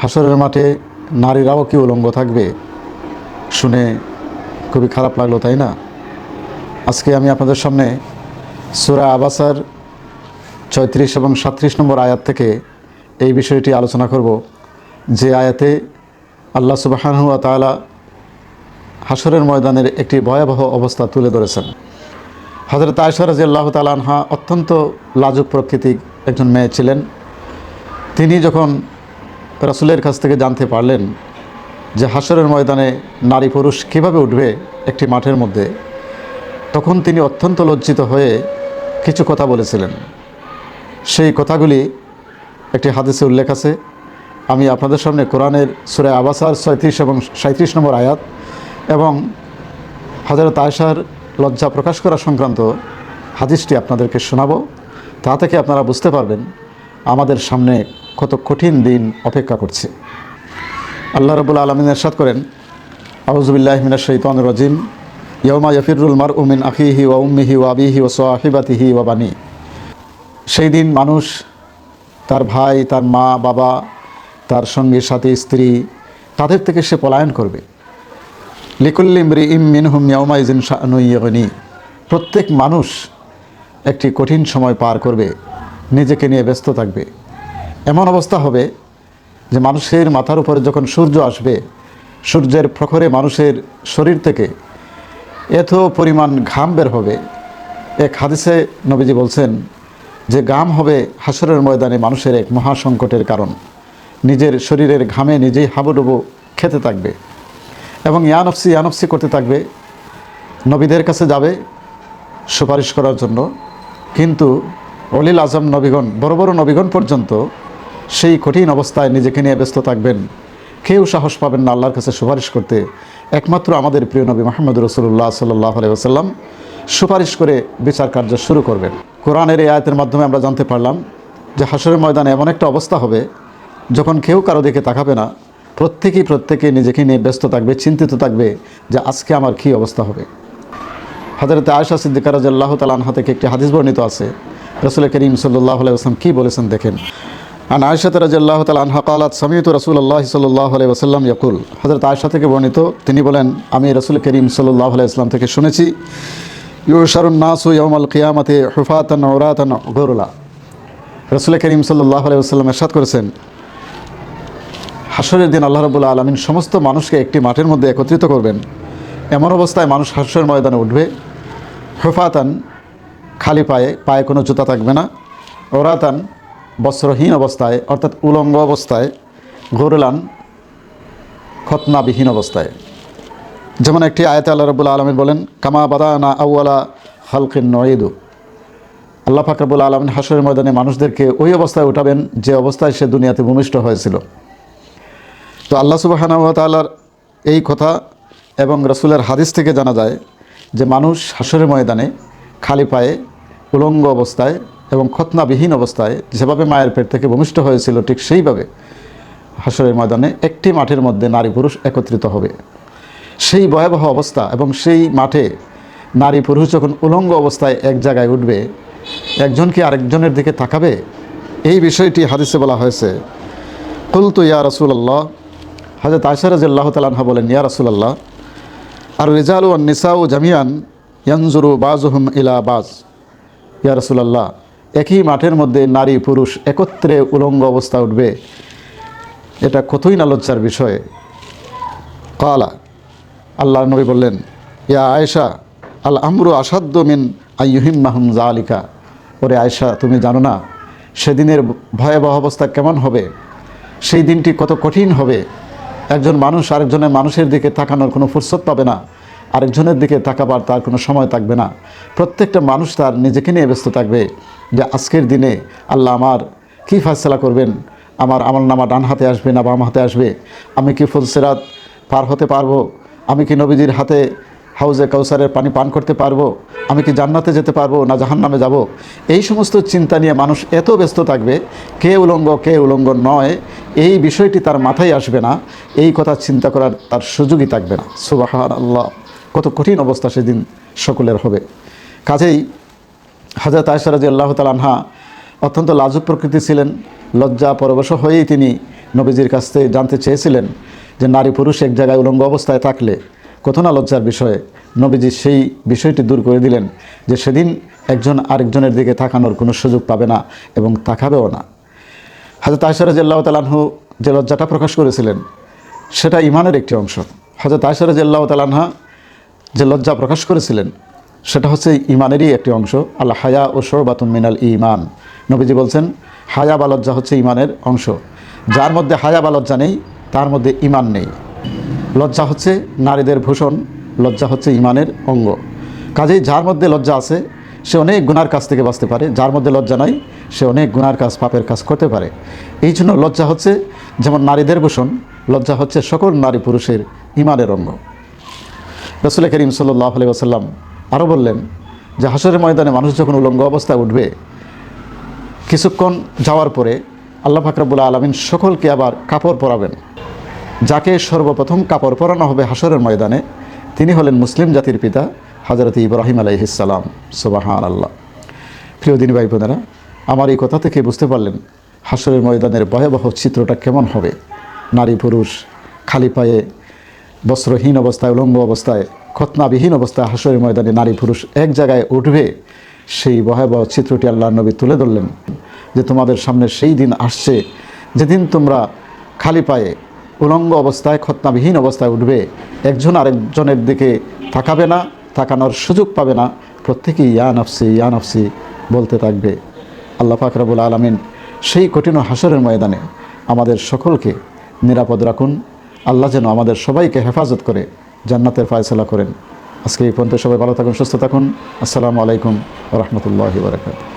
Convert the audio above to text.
হাসরের মাঠে নারীরাও কি উলঙ্গ থাকবে? শুনে খুবই খারাপ লাগল, তাই না? আজকে আমি আপনাদের সামনে সুরা আবাসার ছয়ত্রিশ এবং সাত্রিশ নম্বর আয়াত থেকে এই বিষয়টি আলোচনা করব। যে আয়াতে আল্লাহ সুবাহানুয়া তাআলা হাসরের ময়দানের একটি ভয়াবহ অবস্থা তুলে ধরেছেন। হজরত আয়সা রাজি আল্লাহ তালানহা অত্যন্ত লাজুক প্রকৃতির একজন মেয়ে ছিলেন। তিনি যখন রসুলের কাছ থেকে জানতে পারলেন যে হাসরের ময়দানে নারী পুরুষ কীভাবে উঠবে একটি মাঠের মধ্যে, তখন তিনি অত্যন্ত লজ্জিত হয়ে কিছু কথা বলেছিলেন। সেই কথাগুলি একটি হাদিসে উল্লেখ আছে। আমি আপনাদের সামনে কোরআনের সুরে আবাসার ছয়ত্রিশ এবং সাঁত্রিশ নম্বর আয়াত এবং হজরত আয়সার লজ্জা প্রকাশ করা সংক্রান্ত হাদিসটি আপনাদেরকে শোনাবো। তা থেকে আপনারা বুঝতে পারবেন আমাদের সামনে কত কঠিন দিন অপেক্ষা করছে। আল্লাহ রবুল আলমিন এরশাদ করেন আউজবিল্লাহ মিনা শৈতান রাজিম ইয়মা ইয়ফিরুল মার উমিন আখিহি ওয়া উম্মিহি ওয়া আবিহি ও সোয়াহিবাতিহি ওয়া বানি। সেই দিন মানুষ, তার ভাই, তার মা, বাবা, তার সঙ্গে সাথে স্ত্রী, তাদের থেকে সে পলায়ন করবে। লিকুল্লিমরি ইম মিনহুম ইয়াউমাইজিন শানুইয়নি প্রত্যেক মানুষ একটি কঠিন সময় পার করবে। নিজেকে নিয়ে ব্যস্ত থাকবে। এমন অবস্থা হবে যে মানুষের মাথার উপরে যখন সূর্য আসবে, সূর্যের প্রখরে মানুষের শরীর থেকে এত পরিমাণ ঘাম বের হবে। এক হাদিসে নবীজি বলছেন, যে ঘাম হবে হাসরের ময়দানে মানুষের এক মহাসংকটের কারণ। নিজের শরীরের ঘামে নিজেই হাবুডুবু খেতে থাকবে এবং ইয়ানফসি ইয়ানফসি করতে থাকবে। নবীদের কাছে যাবে সুপারিশ করার জন্য। কিন্তু অলিল আজম নবীগণ, বড় বড় নবীগণ পর্যন্ত সেই কঠিন অবস্থায় নিজেকে নিয়ে ব্যস্ত থাকবেন। কেউ সাহস পাবেন না আল্লাহর কাছে সুপারিশ করতে। একমাত্র আমাদের প্রিয় নবী মোহাম্মদ রসুল্লাহ সাল্লাহ আলাইসাল্লাম সুপারিশ করে বিচার কার্য শুরু করবেন। কোরআনের এই আয়তের মাধ্যমে আমরা জানতে পারলাম যে হাসরের ময়দানে এমন একটা অবস্থা হবে, যখন কেউ কারও দিকে তাকাবে না। প্রত্যেকেই প্রত্যেকে নিজেকে নিয়ে ব্যস্ত থাকবে, চিন্তিত থাকবে যে আজকে আমার কী অবস্থা হবে। হজরত আয়সা সিদ্দিকা রাজাল্লাহ তালা আনহা থেকে একটি হাদিস বর্ণিত আছে রসুল করিম সাল্লাহ আলাইসলাম কী বলেছেন দেখেন। আন আয়সাত রাজাল্লাহ তালা আনহা কালাত সামিয়ত রসুল আল্লাহ সাল্লাহ আলাই ওসাল্লাম ইয়াকুল। হজরত আয়সা থেকে বর্ণিত, তিনি বলেন, আমি রসুল করিম সাল্লাহ আলাইসলাম থেকে শুনেছি ইউশারুন নাসু ইয়মাল কিয়ামাতে হুফাতান ওরাতান গরুলা। রসুল করিম সাল্লাহ আলাই ওসাল্লাম এরশাদ করেছেন, হাসরের দিন আল্লাহ রবুল্লা আলমিন সমস্ত মানুষকে একটি মাঠের মধ্যে একত্রিত করবেন। এমন অবস্থায় মানুষ হাসরের ময়দানে উঠবে। হুফাতান খালি পায়ে পায়ে কোনো জুতা থাকবে না। ওরাতান বস্ত্রহীন অবস্থায়, অর্থাৎ উলঙ্গ অবস্থায় গরুলান খতনাবিহীন অবস্থায়। যেমন একটি আয়তে আল্লাহ রবুল্লা আলমিন বলেন, কামা বাদানা আউয়ালা হালকিন নয়েদু আল্লাহ ফাকরাবুল আলমিন হাসরের ময়দানে মানুষদেরকে ওই অবস্থায় উঠাবেন, যে অবস্থায় সে দুনিয়াতে ভূমিষ্ঠ হয়েছিল। তো আল্লাহ সুবাহানার এই কথা এবং রসুলের হাদিস থেকে জানা যায় যে, মানুষ হাসরের ময়দানে খালি পায়ে উলঙ্গ অবস্থায় এবং খতনাবিহীন অবস্থায় যেভাবে মায়ের পেট থেকে ভূমিষ্ঠ হয়েছিল, ঠিক সেইভাবে হাসরের ময়দানে একটি মাঠের মধ্যে নারী পুরুষ একত্রিত হবে। সেই ভয়াবহ অবস্থা এবং সেই মাঠে নারী পুরুষ যখন উলঙ্গ অবস্থায় এক জায়গায় উঠবে, একজন কি আরেকজনের দিকে তাকাবে? এই বিষয়টি হাদিসে বলা হয়েছে। কুলতু ইয়া রসুল্লাহ হজরত আশারাজ্লাহ তালাহা বলেন, ইয়া রসুল্লাহ আর রেজাল ও নিসাউ জামিয়ান ইয়ানজুরু বাজহুম ইলা বাজ ইয়া রসুল্লাহ একই মাঠের মধ্যে নারী পুরুষ একত্রে উলঙ্গ অবস্থা উঠবে। এটা কতই না লজ্জার বিষয়। কালা আল্লাহ নবী বললেন, ইয়া আয়েশা, আল আমরু আসাদ্দ মিন আইহিম মাহুম জালিকা ওরে আয়েশা, তুমি জানো না, সেদিনের ভয়াবহ অবস্থা কেমন হবে? সেই দিনটি কত কঠিন হবে? একজন মানুষ আরেকজনের মানুষের দিকে তাকানোর কোনো ফুরসত পাবে না। আরেকজনের দিকে তাকাবার তার কোনো সময় থাকবে না। প্রত্যেকটা মানুষ তার নিজেকে নিয়ে ব্যস্ত থাকবে যে আজকের দিনে আল্লাহ আমার কী ফায়সলা করবেন? আমার আমল নামা ডান হাতে আসবে না বাম হাতে আসবে? আমি কি ফুলসেরাত পার হতে পারব? আমি কি নবীজির হাতে হাউজে কাউসারের পানি পান করতে পারব? আমি কি জান্নাতে যেতে পারব না জাহান্নামে যাব? এই সমস্ত চিন্তা নিয়ে মানুষ এত ব্যস্ত থাকবে, কে উলঙ্গ কে উলঙ্গ নয়, এই বিষয়টি তার মাথায় আসবে না। এই কথা চিন্তা করার তার সুযোগই থাকবে না। সুবাহ আল্লাহ কত কঠিন অবস্থা সেদিন সকলের হবে। কাজেই হাজরত আয়সারাজি আল্লাহ তালানহা অত্যন্ত লাজুক প্রকৃতি ছিলেন, লজ্জা পরবশ হয়েই তিনি নবীজির কাছ থেকে জানতে চেয়েছিলেন যে নারী পুরুষ এক জায়গায় উলঙ্গ অবস্থায় থাকলে কত না লজ্জার বিষয়ে। নবীজি সেই বিষয়টি দূর করে দিলেন যে সেদিন একজন আরেকজনের দিকে তাকানোর কোনো সুযোগ পাবে না এবং তাকাবেও না। হাজরত আয়সার রাজিয়াল্লাহ তালাহু যে লজ্জাটা প্রকাশ করেছিলেন, সেটা ইমানের একটি অংশ। হজরত আয়সার রাজিয়াল্লাহ তালাহা যে লজ্জা প্রকাশ করেছিলেন, সেটা হচ্ছে ইমানেরই একটি অংশ, আল্লাহ হায়া ও শোরবাতুম মিনাল ইমান নবীজি বলছেন, হায়া বা লজ্জা হচ্ছে ইমানের অংশ। যার মধ্যে হায়া বা লজ্জা নেই, তার মধ্যে ইমান নেই। লজ্জা হচ্ছে নারীদের ভূষণ, লজ্জা হচ্ছে ইমানের অঙ্গ। কাজেই যার মধ্যে লজ্জা আছে, সে অনেক গুনার কাছ থেকে বাঁচতে পারে। যার মধ্যে লজ্জা নাই, সে অনেক গুনার কাজ, পাপের কাজ করতে পারে। এই জন্য লজ্জা হচ্ছে যেমন নারীদের ভূষণ, লজ্জা হচ্ছে সকল নারী পুরুষের ইমানের অঙ্গ। রসুল করিম সাল্লাহ আলি আসাল্লাম আরও বললেন যে হাসরের ময়দানে মানুষ যখন উলঙ্গ অবস্থায় উঠবে, কিছুক্ষণ যাওয়ার পরে আল্লাহ ফাকরাবুল্লাহ আলমিন সকলকে আবার কাপড় পরাবেন। যাকে সর্বপ্রথম কাপড় পরানো হবে হাসরের ময়দানে, তিনি হলেন মুসলিম জাতির পিতা হজরত ইব্রাহিম আলাইহিসাল্লাম সুবাহান আল্লাহ প্রিয় দিনী ভাই বোনেরা, আমার এই কথা থেকে বুঝতে পারলেন হাসরের ময়দানের ভয়াবহ চিত্রটা কেমন হবে। নারী পুরুষ, খালি পায়ে বস্ত্রহীন অবস্থায় উলঙ্গ অবস্থায়, খতনাবিহীন অবস্থায় হাসরের ময়দানে নারী পুরুষ এক জায়গায় উঠবে, সেই ভয়াবহ চিত্রটি আল্লাহ নবী তুলে ধরলেন যে তোমাদের সামনে সেই দিন আসছে যেদিন তোমরা খালি পায়ে উলঙ্গ অবস্থায়, খতনাবিহীন অবস্থায় উঠবে। একজন আরেকজনের দিকে তাকাবে না, তাকানোর সুযোগ পাবে না। প্রত্যেকেই, ইয়া নফসি ইয়া নফসি, বলতে থাকবে। আল্লাহ ফাকরাবুল আলমিন সেই কঠিন হাসরের ময়দানে আমাদের সকলকে নিরাপদ রাখুন। আল্লাহ যেন আমাদের সবাইকে হেফাজত করে জান্নাতের ফায়সলা করেন। আজকে এই পর্যন্ত সবাই ভালো থাকুন, সুস্থ থাকুন। আসসালামু আলাইকুম রহমতুল্লাহ বারকাত